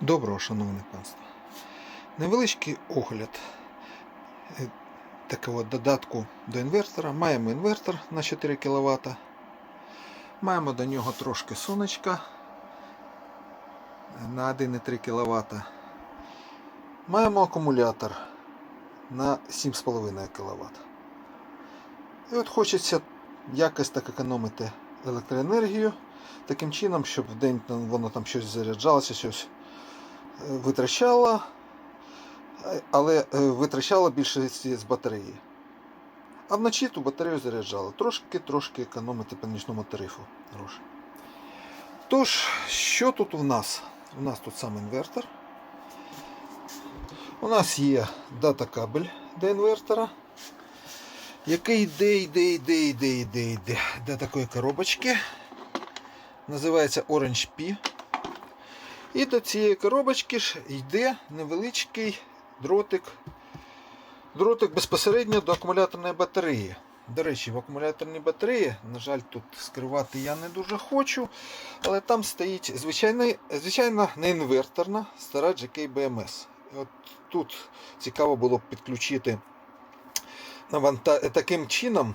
Доброго, шановне панство. Невеличкий огляд е, такого додатку до інвертора. Маємо інвертор на 4 кВт. Маємо до нього трошки сонечка на 1,3 кВт. Маємо акумулятор на 7,5 кВт. І от хочеться якось так економити електроенергію. Таким чином, щоб в день воно там щось заряджалося, щось витрачало, е, але е, витрачало більше з батареї. А вночі ту батарею заряджало. Трошки-трошки економити по нічному тарифу гроші. Тож, що тут у нас? У нас тут сам інвертор. У нас є дата-кабель до інвертора, який йде, йде, йде, йде, йде, йде до такої коробочки. Називається Orange P. І до цієї коробочки ж йде невеличкий дротик. Дротик безпосередньо до акумуляторної батареї. До речі, в акумуляторній батареї, на жаль, тут скривати я не дуже хочу, але там стоїть звичайна не інверторна стара GK BMS. От тут цікаво було б підключити таким чином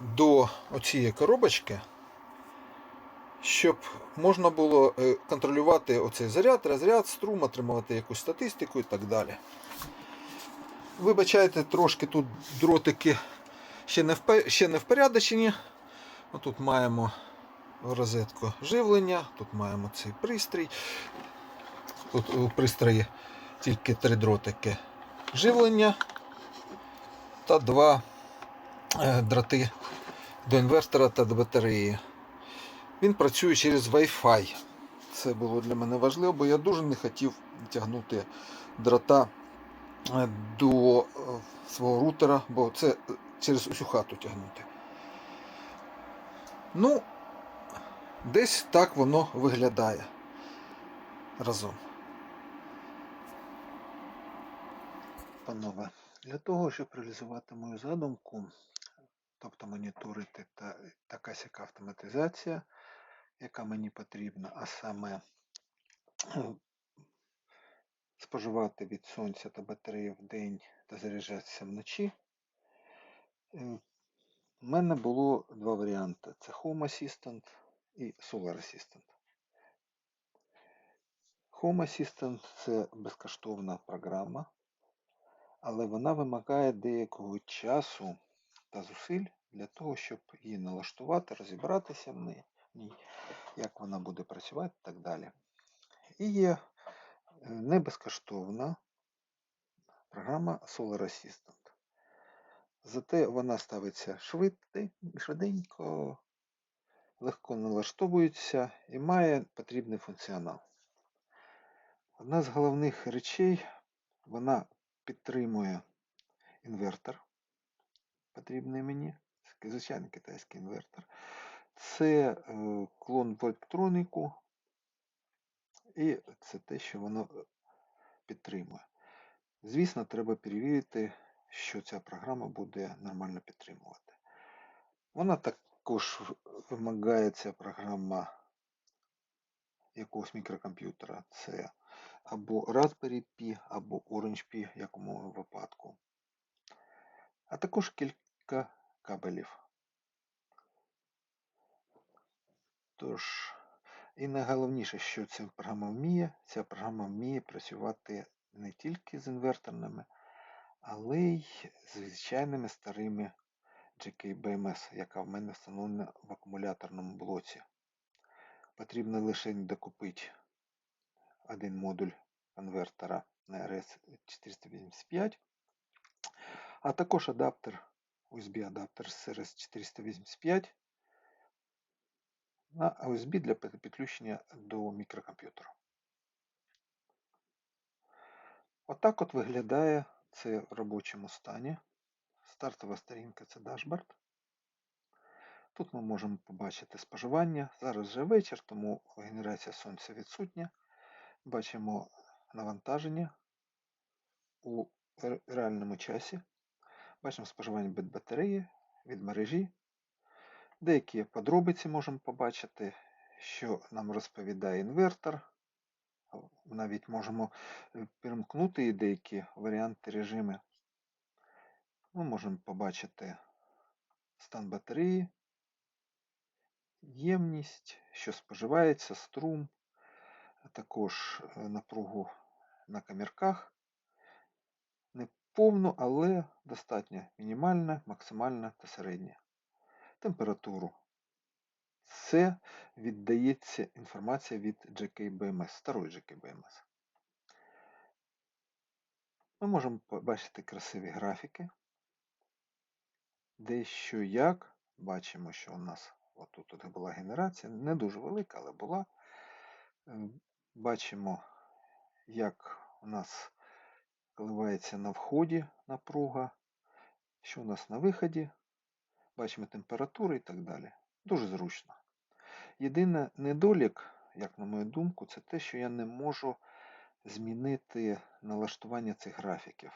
до оцієї коробочки, щоб можна було е, контролювати оцей заряд, розряд, струм, отримувати якусь статистику і так далі. Вибачайте, трошки тут дротики ще не, впе- ще не впорядочені. Тут маємо розетку живлення, тут маємо цей пристрій. Тут у пристрої тільки три дротики живлення та два е, дроти до інвертора та до батареї. Він працює через Wi-Fi. Це було для мене важливо, бо я дуже не хотів тягнути дрота е, до е, свого рутера, бо це е, через усю хату тягнути. Ну, десь так воно виглядає разом. Панове, для того, щоб реалізувати мою задумку, тобто моніторити та така сяка автоматизація, яка мені потрібна, а саме е, споживати від сонця та батареї в день та заряджатися вночі. е, У мене було два варіанти: це Home Assistant і Solar Assistant. Home Assistant це безкоштовна програма, але вона вимагає деякого часу та зусиль для того, щоб її налаштувати, розібратися в в як вона буде працювати і так далі. І є е, не безкоштовна програма Solar Assistant. Зате вона ставиться швиденько, легко налаштовується і має потрібний функціонал. Одна з головних речей, вона підтримує інвертор, потрібний мені, звичайний китайський інвертор. Це е, клон в електроніку, і це те, що воно е, підтримує. Звісно, треба перевірити, що ця програма буде нормально підтримувати. Вона також вимагає ця програма якогось мікрокомп'ютера. Це або Raspberry Pi, або Orange Pi, в якому випадку. А також кілька кабелів. Тож, і найголовніше, що ця програма вміє, ця програма вміє працювати не тільки з інверторними, але й з звичайними старими GK BMS, яка в мене встановлена в акумуляторному блоці. Потрібно лише докупити один модуль конвертера на RS485, а також адаптер, USB-адаптер з RS485 на USB для підключення до мікрокомп'ютера. Отак от виглядає це в робочому стані. Стартова сторінка це дашборд. Тут ми можемо побачити споживання. Зараз вже вечір, тому генерація сонця відсутня. Бачимо навантаження у реальному часі. Бачимо споживання від батареї, від мережі. Деякі подробиці можемо побачити, що нам розповідає інвертор, навіть можемо е, перемкнути і деякі варіанти режими. Ми можемо побачити стан батареї, ємність, що споживається, струм, також е, напругу на камірках. Не повну, але достатньо мінімальна, максимальна та середня. Температуру. Це віддається інформація від GKBMS, старої GKBMS. Ми можемо побачити красиві графіки. Дещо як. Бачимо, що у нас отут тут була генерація, не дуже велика, але була. Е, Бачимо, як у нас коливається на вході напруга, що у нас на виході. Бачимо температуру і так далі. Дуже зручно. Єдиний недолік, як на мою думку, це те, що я не можу змінити налаштування цих графіків.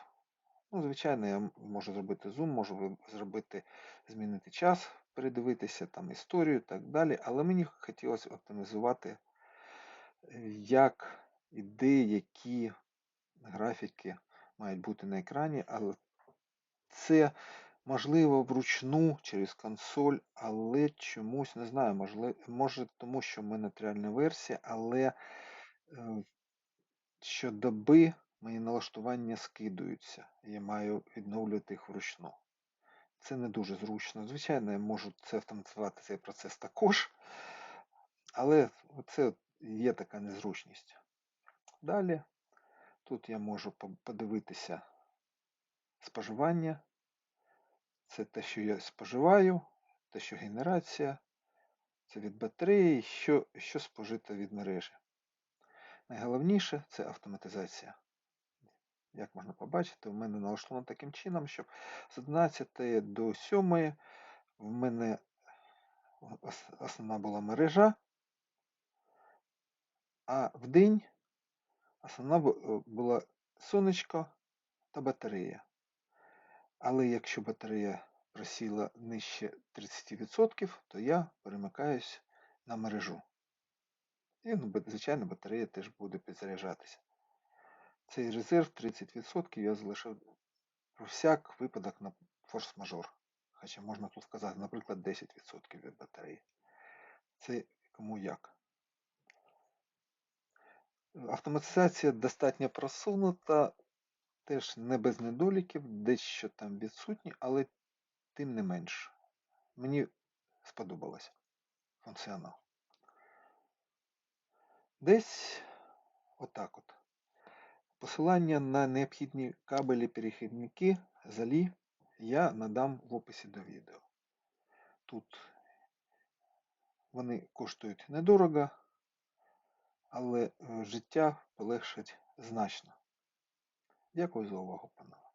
Ну, звичайно, я можу зробити зум, можу зробити, змінити час, передивитися там історію і так далі, але мені хотілося оптимізувати, е, як і де які графіки мають бути на екрані, але це можливо вручну через консоль, але чомусь не знаю, можливо, може тому, що в мене тріальна версія, але е, щодоби мої налаштування скидаються. Я маю відновлювати їх вручну. Це не дуже зручно. Звичайно, я можу це автоматизувати цей процес також, але це є така незручність. Далі тут я можу подивитися споживання. Це те, що я споживаю, те, що генерація, це від батареї, що, що спожито від мережі. Найголовніше це автоматизація. Як можна побачити, у мене налаштовано таким чином, щоб з 11 до 7 в мене основна була мережа, а в день основна була сонечко та батарея. Але якщо батарея просіла нижче 30%, то я перемикаюсь на мережу. І, ну, звичайно, батарея теж буде підзаряджатися. Цей резерв 30% я залишив про всяк випадок на форс-мажор. Хоча можна тут сказати, наприклад, 10% від батареї. Це кому як. Автоматизація достатньо просунута, теж не без недоліків, дещо там відсутні, але тим не менш. Мені сподобалось функціонал. Десь отак от. Посилання на необхідні кабелі перехідники залі я надам в описі до відео. Тут вони коштують недорого, але е, життя полегшить значно. Дякую за увагу, панове.